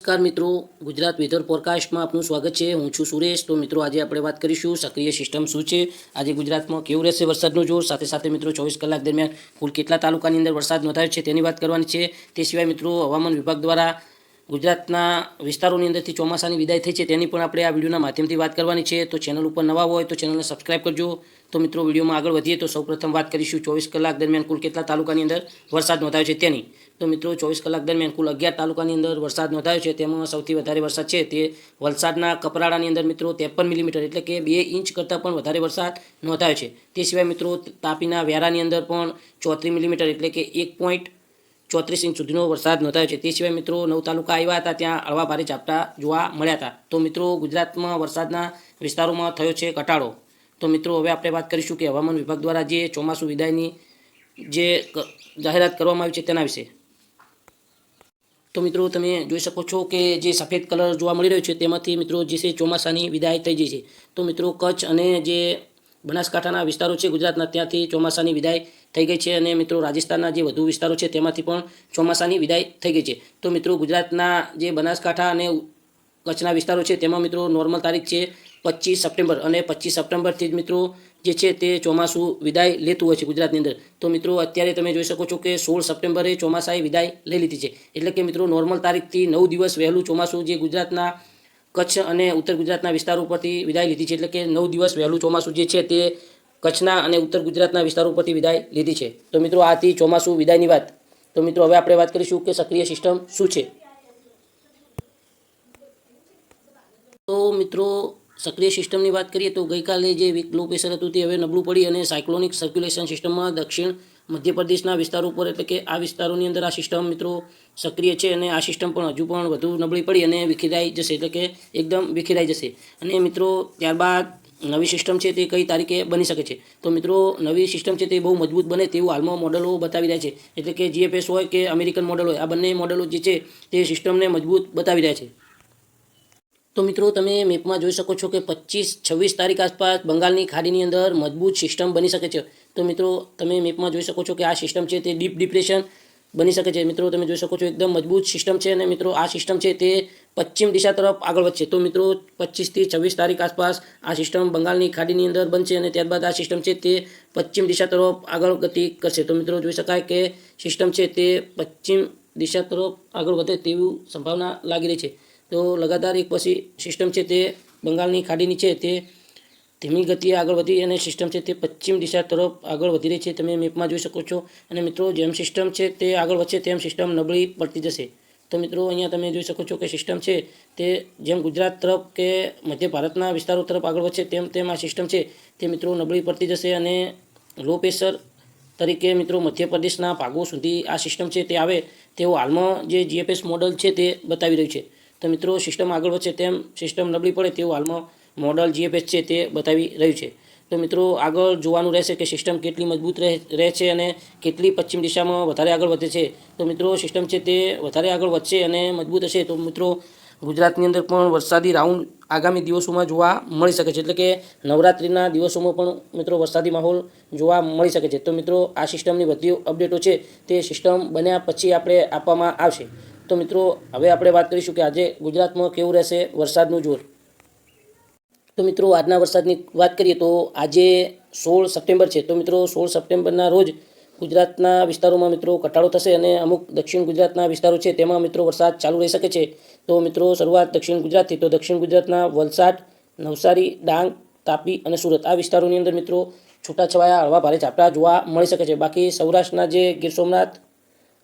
નમસ્કાર મિત્રો, ગુજરાત વેધર ફોરકાસ્ટમાં આપનું સ્વાગત છે. હું છું સુરેશ. તો મિત્રો, આજે આપણે વાત કરીશું સક્રિય સિસ્ટમ શું છે? આજે ગુજરાતમાં કેવું રહેશે વરસાદનું જોર? સાથે સાથે મિત્રો, ચોવીસ કલાક દરમિયાન કુલ કેટલા તાલુકાની અંદર વરસાદ નોંધાયો છે તેની વાત કરવાની છે. તે સિવાય મિત્રો, હવામાન વિભાગ દ્વારા ગુજરાતના વિસ્તારોની અંદરથી ચોમાસાની વિદાય થઈ છે, તેની પણ આપણે આ વિડીયોના માધ્યમથી વાત કરવાની છે. તો ચેનલ ઉપર નવા હોય તો ચેનલને સબસ્ક્રાઇબ કરજો. તો મિત્રો, વિડીયોમાં આગળ વધીએ તો સૌપ્રથમ વાત કરીશું ચોવીસ કલાક દરમિયાન કુલ કેટલા તાલુકાની અંદર વરસાદ નોંધાયો છે તેની. તો મિત્રો, ચોવીસ કલાક દરમિયાન કુલ અગિયાર તાલુકાની અંદર વરસાદ નોંધાયો છે. તેમાં સૌથી વધારે વરસાદ છે તે વલસાડના કપરાડાની અંદર મિત્રો, ત્રેપન મિલીમીટર એટલે કે બે ઇંચ કરતાં પણ વધારે વરસાદ નોંધાયો છે. તે સિવાય મિત્રો, તાપીના વ્યારાની અંદર પણ ચોત્રીસ મિલીમીટર એટલે કે એક પોઈન્ટ ચોત્રીસ ઇંચ સુધીનો વરસાદ નોંધાયો છે. તે સિવાય મિત્રો નવ તાલુકા આવ્યા હતા, ત્યાં હળવા ભારે ઝાપટા જોવા મળ્યા હતા. તો મિત્રો ગુજરાતમાં વરસાદના વિસ્તારોમાં થયો છે ઘટાડો. તો મિત્રો હવે આપણે વાત કરીશું કે હવામાન વિભાગ દ્વારા જે ચોમાસુ વિદાયની જે જાહેરાત કરવામાં આવી છે તેના વિશે. તો મિત્રો તમે જોઈ શકો છો કે જે સફેદ કલર જોવા મળી રહ્યો છે તેમાંથી મિત્રો જે છે ચોમાસાની વિદાય થઈ જઈ છે. તો મિત્રો કચ્છ અને જે બનાસકાંઠાના વિસ્તારો છે ગુજરાતના, ત્યાંથી ચોમાસાની વિદાય થઈ ગઈ છે અને મિત્રો રાજસ્થાનના જે વધુ વિસ્તારો છે તેમાંથી પણ ચોમાસાની વિદાય થઈ ગઈ છે. તો મિત્રો ગુજરાતના જે બનાસકાંઠા અને કચ્છના વિસ્તારો છે તેમાં મિત્રો નોર્મલ તારીખ છે પચીસ સપ્ટેમ્બર અને પચીસ સપ્ટેમ્બરથી જ મિત્રો જે છે તે ચોમાસું વિદાય લેતું હોય છે ગુજરાતની અંદર. તો મિત્રો અત્યારે તમે જોઈ શકો છો કે સોળ સપ્ટેમ્બરે ચોમાસાએ વિદાય લઈ લીધી છે. એટલે કે મિત્રો નોર્મલ તારીખથી નવ દિવસ વહેલું ચોમાસું જે ગુજરાતના કચ્છ અને ઉત્તર ગુજરાતના વિસ્તારો ઉપરથી વિદાય લીધી છે. એટલે કે નવ દિવસ વહેલું ચોમાસું જે છે તે કચ્છના અને ઉત્તર ગુજરાતના વિસ્તારો ઉપરથી વિદાય લીધી છે. તો મિત્રો આથી ચોમાસું વિદાયની વાત. તો મિત્રો, હવે આપણે વાત કરીશું કે સક્રિય સિસ્ટમ શું છે. તો મિત્રો, સક્રિય સિસ્ટમની વાત કરીએ તો ગઈકાલે જે વીક લો પ્રેશર હતું તે હવે નબળું પડી અને સાયક્લોનિક સર્ક્યુલેશન સિસ્ટમમાં દક્ષિણ મધ્યપ્રદેશના વિસ્તારો ઉપર એટલે કે આ વિસ્તારોની અંદર આ સિસ્ટમ મિત્રો સક્રિય છે અને આ સિસ્ટમ પણ હજુ પણ વધુ નબળી પડી અને વિખેરાઈ જશે એટલે કે એકદમ વિખેરાઈ જશે. અને મિત્રો ત્યારબાદ નવી સિસ્ટમ છે તે કઈ તારીખે બની શકે છે? તો મિત્રો નવી સિસ્ટમ છે તે બહુ મજબૂત બને તેવું હાલમાં મોડલો બતાવી રહ્યા છે. એટલે કે જીએફએસ હોય કે અમેરિકન મોડલ હોય, આ બંને મોડલો જે છે તે સિસ્ટમને મજબૂત બતાવી રહ્યા છે. તો મિત્રો તમે મેપમાં જોઈ શકો છો કે પચીસ છવ્વીસ તારીખ આસપાસ બંગાળની ખાડીની અંદર મજબૂત સિસ્ટમ બની શકે છે. તો મિત્રો, તમે મેપમાં જોઈ શકો છો કે આ સિસ્ટમ છે તે ડીપ ડિપ્રેશન બની શકે છે. મિત્રો, તમે જોઈ શકો છો એકદમ મજબૂત સિસ્ટમ છે અને મિત્રો, આ સિસ્ટમ છે તે પશ્ચિમ દિશા તરફ આગળ વધશે. તો મિત્રો પચીસથી છવ્વીસ તારીખ આસપાસ આ સિસ્ટમ બંગાળની ખાડીની અંદર બનશે અને ત્યારબાદ આ સિસ્ટમ છે તે પશ્ચિમ દિશા તરફ આગળ ગતિ કરશે. તો મિત્રો, જોઈ શકાય કે સિસ્ટમ છે તે પશ્ચિમ દિશા તરફ આગળ વધે તેવી સંભાવના લાગી રહી છે. તો લગાતાર એક પછી સિસ્ટમ છે તે બંગાળની ખાડીની છે તે ધીમી ગતિએ આગળ વધી અને સિસ્ટમ છે તે પશ્ચિમ દિશા તરફ આગળ વધી રહી છે. તમે મેપમાં જોઈ શકો છો. અને મિત્રો, જેમ સિસ્ટમ છે તે આગળ વધશે, તેમ સિસ્ટમ નબળી પડતી જશે. તો મિત્રો, અહીંયા તમે જોઈ શકો છો કે સિસ્ટમ છે તે જેમ ગુજરાત તરફ કે મધ્ય ભારતના વિસ્તારો તરફ આગળ વધશે, તેમ તેમ આ સિસ્ટમ છે તે મિત્રો નબળી પડતી જશે અને લો પ્રેશર તરીકે મિત્રો મધ્યપ્રદેશના ભાગો સુધી આ સિસ્ટમ છે તે આવે તેઓ હાલમાં જે જીએફએસ મોડલ છે તે બતાવી રહ્યું છે. તો મિત્રો સિસ્ટમ આગળ વધશે, તેમ સિસ્ટમ નબળી પડે તેવું હાલમાં મોડલ જીએફએસ છે તે બતાવી રહ્યું છે. તો મિત્રો, આગળ જોવાનું રહેશે કે સિસ્ટમ કેટલી મજબૂત રહે છે અને કેટલી પશ્ચિમ દિશામાં વધારે આગળ વધે છે. તો મિત્રો, સિસ્ટમ છે તે વધારે આગળ વધશે અને મજબૂત હશે. તો મિત્રો, ગુજરાતની અંદર પણ વરસાદી રાઉન્ડ આગામી દિવસોમાં જોવા મળી શકે છે. એટલે કે નવરાત્રિના દિવસોમાં પણ મિત્રો વરસાદી માહોલ જોવા મળી શકે છે. તો મિત્રો, આ સિસ્ટમની બધી અપડેટો છે તે સિસ્ટમ બન્યા પછી આપણે આપવામાં આવશે. તો મિત્રો, હવે આપણે વાત કરીશું કે આજે ગુજરાતમાં કેવું રહેશે વરસાદનું જોર. તો મિત્રો, આજના વરસાદની વાત કરીએ તો આજે સોળ સપ્ટેમ્બર છે. તો મિત્રો, સોળ સપ્ટેમ્બરના રોજ ગુજરાતના વિસ્તારોમાં મિત્રો ઘટાડો થશે અને અમુક દક્ષિણ ગુજરાતના વિસ્તારો છે તેમાં મિત્રો વરસાદ ચાલુ રહી શકે છે. તો મિત્રો, શરૂઆત દક્ષિણ ગુજરાતથી, તો દક્ષિણ ગુજરાતના વલસાડ, નવસારી, ડાંગ, તાપી અને સુરત આ વિસ્તારોની અંદર મિત્રો છૂટાછવાયા હળવા ભારે ઝાપટા જોવા મળી શકે છે. બાકી સૌરાષ્ટ્રના જે ગીર સોમનાથ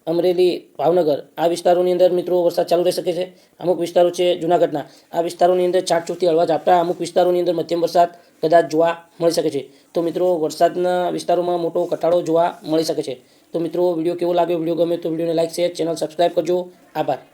અમરેલી, ભાવનગર આ વિસ્તારોની અંદર મિત્રો વરસાદ ચાલુ રહી શકે છે. અમુક વિસ્તારો છે જૂનાગઢના. આ વિસ્તારોની અંદર છાંટછૂટથી હળવા ઝાપટા અમુક વિસ્તારોની અંદર મધ્યમ વરસાદ કદાચ જોવા મળી શકે છે. તો મિત્રો વરસાદના વિસ્તારોમાં મોટો ઘટાડો જોવા મળી શકે છે. તો મિત્રો વીડિયો કેવો લાગ્યો? વીડિયો ગમે તો વિડીયોને લાઈક, શેર, ચેનલ સબસ્ક્રાઈબ કરજો. આભાર.